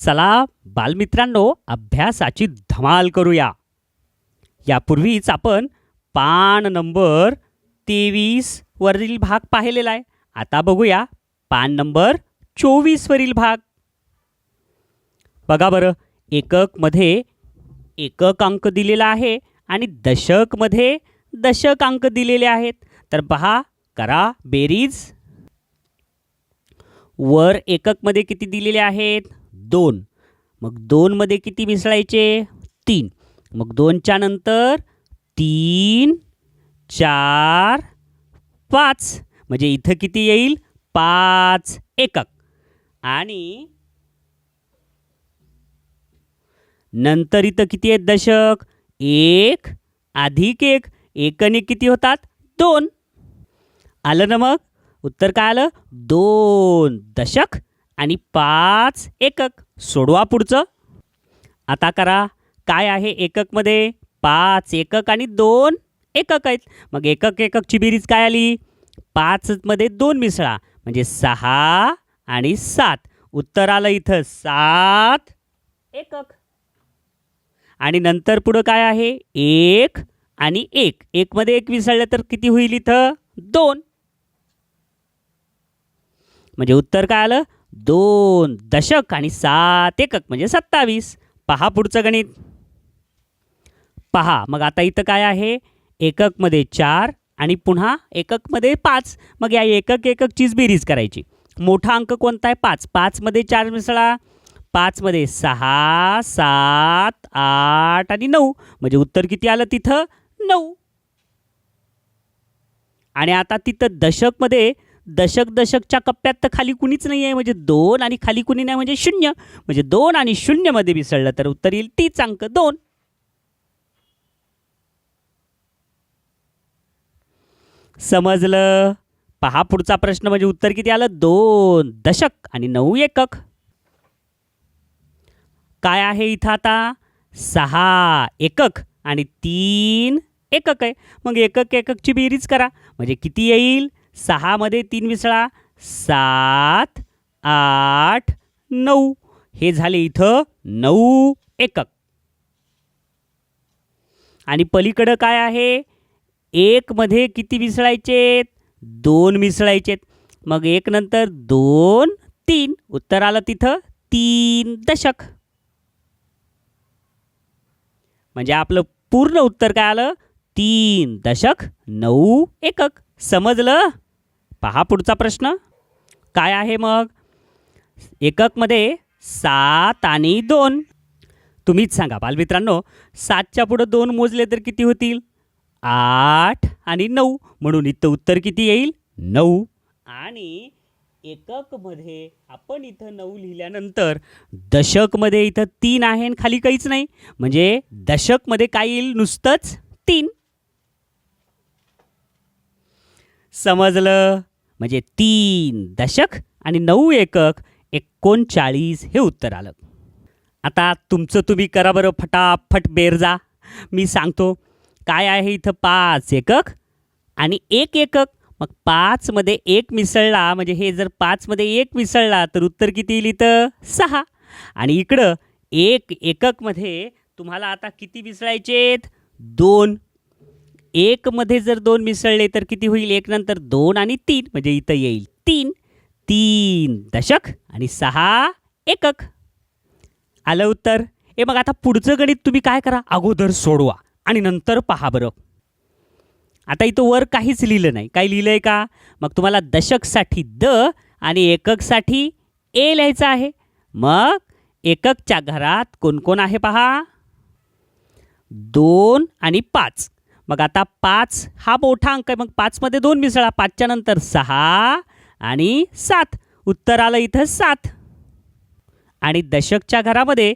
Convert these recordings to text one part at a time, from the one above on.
चला बालमित्रांनो अभ्यासाची धमाल करूया. यापूर्वीच आपण पान नंबर तेवीस वरील भाग पाहिलेला आहे. आता बघूया पान नंबर चोवीसवरील भाग. बघा बरं एककमध्ये एकक अंक दिलेला आहे आणि दशकमध्ये दशक अंक दिलेले आहेत. तर पहा करा बेरीज. वर एककमध्ये किती दिलेले आहेत? दोन. मग दोनमध्ये किती मिसळायचे? तीन. मग दोनच्या नंतर तीन चार पाच. म्हणजे इथं किती येईल? पाच एकक. आणि नंतर इथं किती आहेत दशक? एक अधिक एक. एकने किती होतात? दोन. आलं ना मग? उत्तर काय आलं? दोन. दशक आणि पाच एकक. सोडवा पुढचं. आता करा. काय आहे एककमध्ये? पाच एकक आणि दोन एकक आहेत. मग एकक एककची बेरीज काय आली? पाचमध्ये दोन मिसळा. म्हणजे सहा आणि सात. उत्तर आलं इथं सात एकक. आणि नंतर पुढं काय आहे? एक आणि एक. एकमध्ये एक मिसळलं तर किती होईल इथं? दोन. म्हणजे उत्तर काय आलं? दोन दशक आणि सात एकक म्हणजे सत्तावीस. पहा पुढचं गणित. पहा मग आता इथं काय आहे? एककमध्ये चार आणि पुन्हा एककमध्ये पाच. मग या एकक एककचीच बेरीज करायची. मोठा अंक कोणता आहे? पाच. पाचमध्ये चार मिसळा. पाचमध्ये सहा सात आठ आणि नऊ. म्हणजे उत्तर किती आलं तिथं? नऊ. आणि आता तिथं दशकमध्ये दशक दशकच्या कप्प्यात तर खाली कुणीच नाही आहे म्हणजे दोन आणि खाली कुणी नाही म्हणजे शून्य. म्हणजे दोन आणि शून्यमध्ये मिसळलं तर उत्तर येईल तीच अंक दोन. समजलं? पहा पुढचा प्रश्न म्हणजे उत्तर किती आलं? दोन. दशक आणि नऊ एकक. काय आहे इथं आता? सहा एकक आणि तीन एकक आहे. मग एकक एककची बेरीज करा. म्हणजे किती येईल? सहामध्ये तीन मिसळा. सात आठ नऊ. हे झाले इथं नऊ एकक. आणि पलीकडं काय आहे? एकमध्ये किती मिसळायचेत दोन मिसळायचेत मग एक नंतर दोन तीन. उत्तर आलं तिथं तीन दशक. म्हणजे आपलं पूर्ण उत्तर काय आलं? तीन दशक नऊ एकक. समजलं? पहा पुढचा प्रश्न. काय आहे मग? एककमध्ये सात आणि दोन. तुम्हीच सांगा बालमित्रांनो सातच्या पुढं दोन मोजले तर किती होतील? आठ आणि नऊ. म्हणून इथं उत्तर किती येईल? नऊ. आणि एककमध्ये आपण इथं नऊ लिहिल्यानंतर दशकमध्ये इथं तीन आहे आणि खाली काहीच नाही. म्हणजे दशकमध्ये काय येईल? नुसतंच तीन. समजलं? म्हणजे तीन दशक आणि नऊ एकक एकोणचाळीस हे उत्तर आलं. आता तुमचं तुम्ही करा बरं फटाफट बेरजा मी सांगतो काय आहे इथं पाच एकक आणि एक एकक? मग पाचमध्ये एक मिसळला म्हणजे हे जर पाचमध्ये एक मिसळला तर उत्तर किती येईल इथं? सहा. आणि इकडं एक एककमध्ये तुम्हाला आता किती मिसळायचेत? दोन. एकमध्ये जर दोन मिसळले तर किती होईल? एक नंतर दोन आणि तीन. म्हणजे इथं येईल तीन. तीन दशक आणि सहा एकक. आलं उत्तर? ए मग आता पुढचं गणित तुम्ही काय करा? अगोदर सोडवा आणि नंतर पहा बरं. आता इथं वर काहीच लिहिलं नाही. काय लिहिलं आहे का? मग तुम्हाला दशकसाठी द आणि एककसाठी ए लिहायचं आहे. मग एककच्या घरात कोण कोण आहे पहा? दोन आणि पाच. मग आता पाच हा मोठा अंक आहे. मग पाचमध्ये दोन मिसळा. पाचच्या नंतर सहा आणि सात. उत्तर आलं इथं सात. आणि दशकच्या घरामध्ये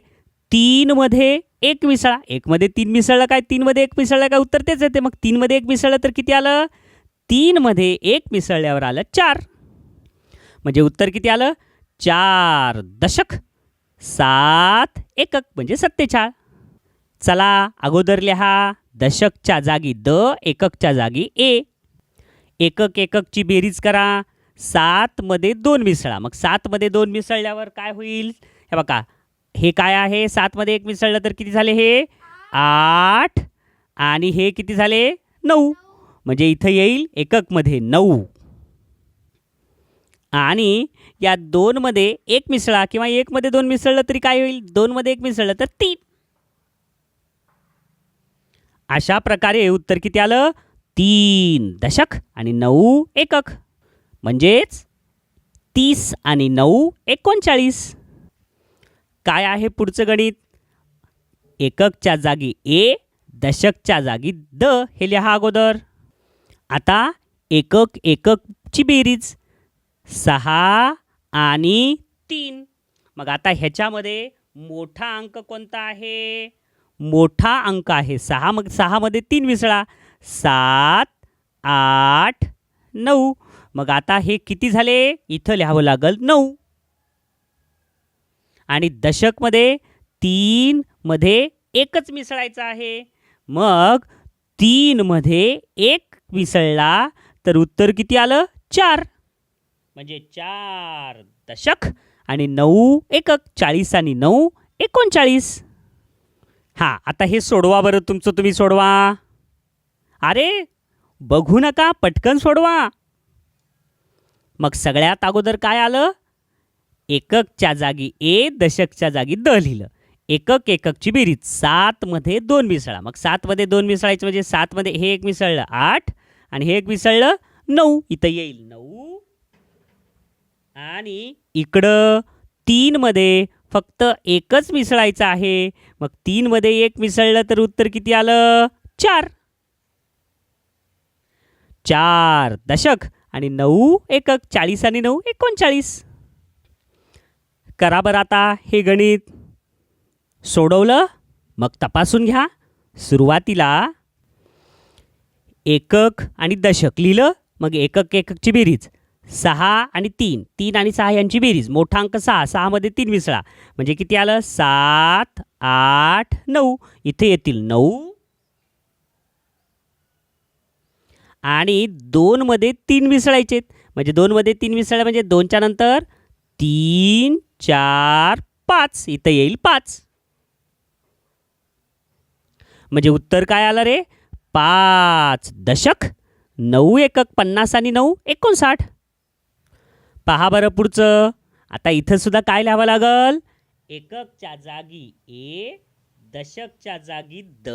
तीनमध्ये एक मिसळा. एकमध्ये तीन मिसळलं काय? तीनमध्ये एक मिसळलं काय? उत्तर तेच येते. मग तीनमध्ये एक मिसळलं तर किती आलं? तीनमध्ये एक मिसळल्यावर आलं चार. म्हणजे उत्तर किती आलं? चार दशक. सात एकक. म्हणजे सत्तेचाळ. चला अगोदर लिहा. दशकच्या जागी द एककच्या जागी ए. एकक एककची बेरीज करा. सातमध्ये दोन मिसळा. मग सातमध्ये दोन मिसळल्यावर काय होईल? हे बघा. हे काय आहे? सातमध्ये एक मिसळलं तर किती झाले हे? आठ. आणि हे किती झाले? नऊ. म्हणजे इथं येईल एककमध्ये नऊ. आणि या दोनमध्ये एक मिसळा किंवा एकमध्ये दोन मिसळलं तरी काय होईल? दोनमध्ये एक मिसळलं तर तीन. अशा प्रकारे उत्तर किती आलं? तीन दशक आणि नऊ एकक. म्हणजेच तीस आणि नऊ एकोणचाळीस. काय आहे पुढचं गणित? एककच्या जागी ए दशकच्या जागी द हे लिहा अगोदर. आता एकक एककची बेरीज. सहा आणि तीन. मग आता ह्याच्यामध्ये मोठा अंक कोणता आहे? मोठा अंक आहे. सहा मग सहामध्ये तीन मिसळा. सात आठ नऊ. मग आता हे किती झाले? इथं लिहावं लागल नऊ. आणि दशकमध्ये तीनमध्ये एकच मिसळायचं आहे. मग तीनमध्ये एक मिसळला तर उत्तर किती आलं? चार. म्हणजे चार दशक आणि नऊ एकक. चाळीस आणि नऊ एकोणचाळीस. हां आता हे सोडवा बरं तुमचं तुम्ही सोडवा. अरे बघू नका पटकन सोडवा. मग सगळ्यात अगोदर काय आलं? एककच्या जागी ए दशकच्या जागी द लिहिलं. एकक एककची बेरीज. सातमध्ये दोन मिसळा. मग सातमध्ये दोन मिसळायचे म्हणजे सातमध्ये हे एक मिसळलं आठ आणि हे एक मिसळलं नऊ. इथं येईल नऊ. आणि इकडं तीनमध्ये फक्त एकच मिसळायचं आहे. मग तीनमध्ये एक मिसळलं तर उत्तर किती आलं? चार. चार दशक आणि नऊ एकक चाळीस आणि नऊ एकोणचाळीस. करा बरं आता हे गणित. सोडवलं मग तपासून घ्या. सुरुवातीला एकक आणि दशक लिहिलं मग एकक एककची बेरीज. सहा आणि तीन. तीन आणि सहा यांची बेरीज. मोठा अंक सहा. सहामध्ये तीन मिसळा. म्हणजे किती आलं? सात आठ नऊ. इथे येतील नऊ. आणि दोनमध्ये तीन मिसळायचे म्हणजे दोनमध्ये तीन मिसळल्या म्हणजे दोनच्या नंतर तीन चार पाच. इथं येईल पाच. म्हणजे उत्तर काय आलं रे? पाच दशक. नऊ एकक पन्नास आणि नऊ एकोणसाठ. पहा बरं पुढचं. आता इथंसुद्धा काय लिहावं लागल? एककच्या जागी ए दशकच्या जागी द.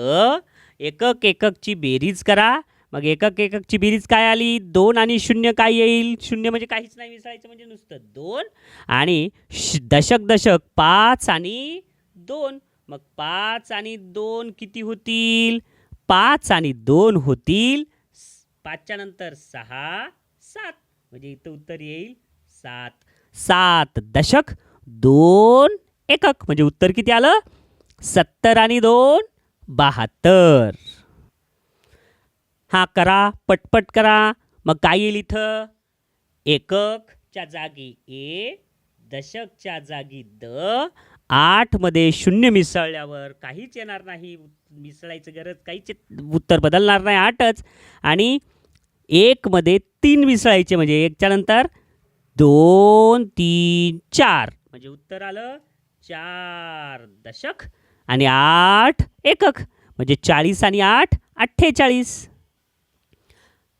एकक एककची बेरीज करा. मग एकक एककची बेरीज काय आली? दोन आणि शून्य काय येईल? शून्य म्हणजे काहीच नाही मिसळायचं म्हणजे नुसतं दोन. आणि श दशक दशक पाच आणि दोन. मग पाच आणि दोन किती होतील? पाच आणि दोन होतील. पाचच्या नंतर सहा सात. म्हणजे इथं उत्तर येईल. सात. सात दशक दोन एकक. म्हणजे उत्तर किती आलं? सत्तर आणि दोन बहात्तर. हा करा पटपट करा. मग काय येईल इथं? एककच्या जागी ए दशकच्या जागी द. आठमध्ये शून्य मिसळल्यावर काहीच येणार नाही. मिसळायचं गरज काहीच उत्तर बदलणार नाही आठच. आणि एकमध्ये तीन मिसळायचे म्हणजे एकच्या नंतर दोन तीन चार. म्हणजे उत्तर आलं चार दशक आणि आठ एकक. म्हणजे चाळीस आणि आठ अठ्ठेचाळीस.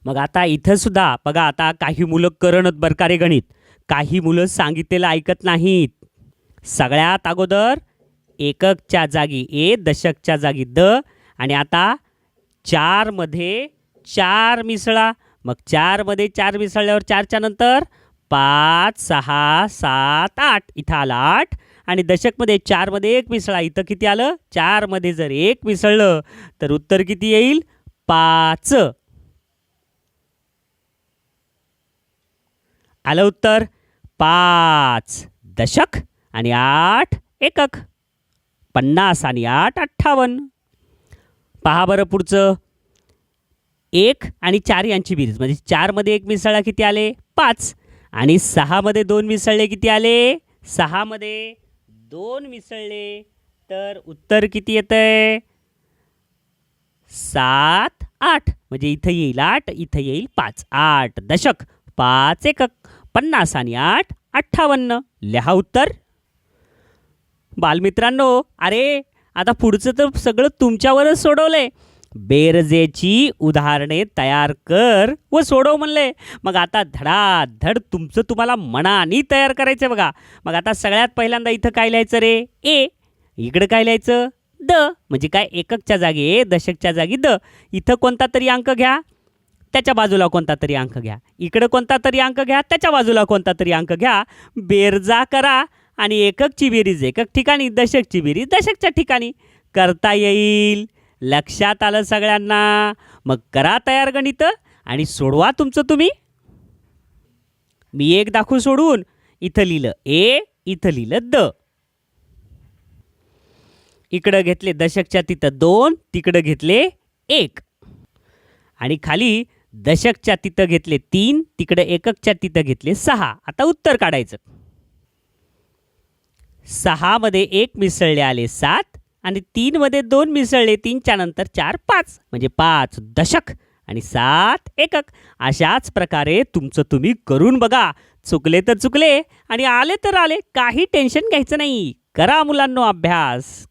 मग आता इथंसुद्धा बघा आता काही मुलं करणत बरकारे गणित. काही मुलं सांगितलेलं ऐकत नाहीत. सगळ्यात अगोदर एककच्या जागी ए दशकच्या जागी द आणि आता चारमध्ये चार मिसळा. मग चारमध्ये चार मिसळल्यावर चारच्या नंतर पाच सहा सात आठ. इथं आलं आठ. आणि दशकमध्ये चारमध्ये एक मिसळा. इथं किती आलं? चारमध्ये जर एक मिसळलं तर उत्तर किती येईल? पाच. आलं उत्तर? पाच. दशक आणि आठ एकक. पन्नास आणि आठ अठ्ठावन्न. पहा बरं पुढचं. एक आणि चार यांची बेरीज. म्हणजे चारमध्ये एक मिसळा किती आले? पाच. आणि सहामध्ये दोन मिसळले किती आले? सहामध्ये दोन मिसळले. तर उत्तर किती येतं आहे सात आठ. म्हणजे इथं येईल आठ इथं येईल पाच. आठ दशक पाच एकक पन्नास आणि आठ अठ्ठावन्न. लिहा उत्तर. बालमित्रांनो अरे आता पुढचं तर सगळं तुमच्यावरच सोडवलंय. बेरजेची उदाहरणे तयार कर व सोडव म्हणले. मग आता धडाधड तुमचं तुम्हाला मनानी तयार करायचं बघा. मग आता सगळ्यात पहिल्यांदा इथं काय लिहायचं रे? ए. इकडं काय लिहायचं? द. म्हणजे काय एककच्या जागी? ए दशकच्या जागी द. इथं कोणता तरी अंक घ्या. त्याच्या बाजूला कोणता तरी अंक घ्या. इकडं कोणता तरी अंक घ्या. त्याच्या बाजूला कोणता तरी अंक घ्या. बेरजा करा आणि एककची बेरीज एकक ठिकाणी दशकची बेरीज दशकच्या ठिकाणी. करता येईल. लक्षात आलं सगळ्यांना. मग करा तयार गणित आणि सोडवा तुमचं तुम्ही. मी एक दाखवू सोडून इथं लिहिलं. ए इथं लिहिलं द. इकडं घेतले दशकच्या तिथं दोन तिकडं घेतले एक. आणि खाली दशकच्या तिथं घेतले तीन तिकडे एककच्या तिथं घेतले सहा. आता उत्तर काढायचं. सहामध्ये एक मिसळले आले सात आणि तीनमध्ये दोन मिसळले तीनच्या नंतर चार पाच. म्हणजे पाच दशक आणि सात एकक. अशाच प्रकारे तुमचं तुम्ही करून बघा. चुकले तर चुकले आणि आले तर आले. काही टेन्शन घ्यायचं नाही. करा मुलांनो अभ्यास.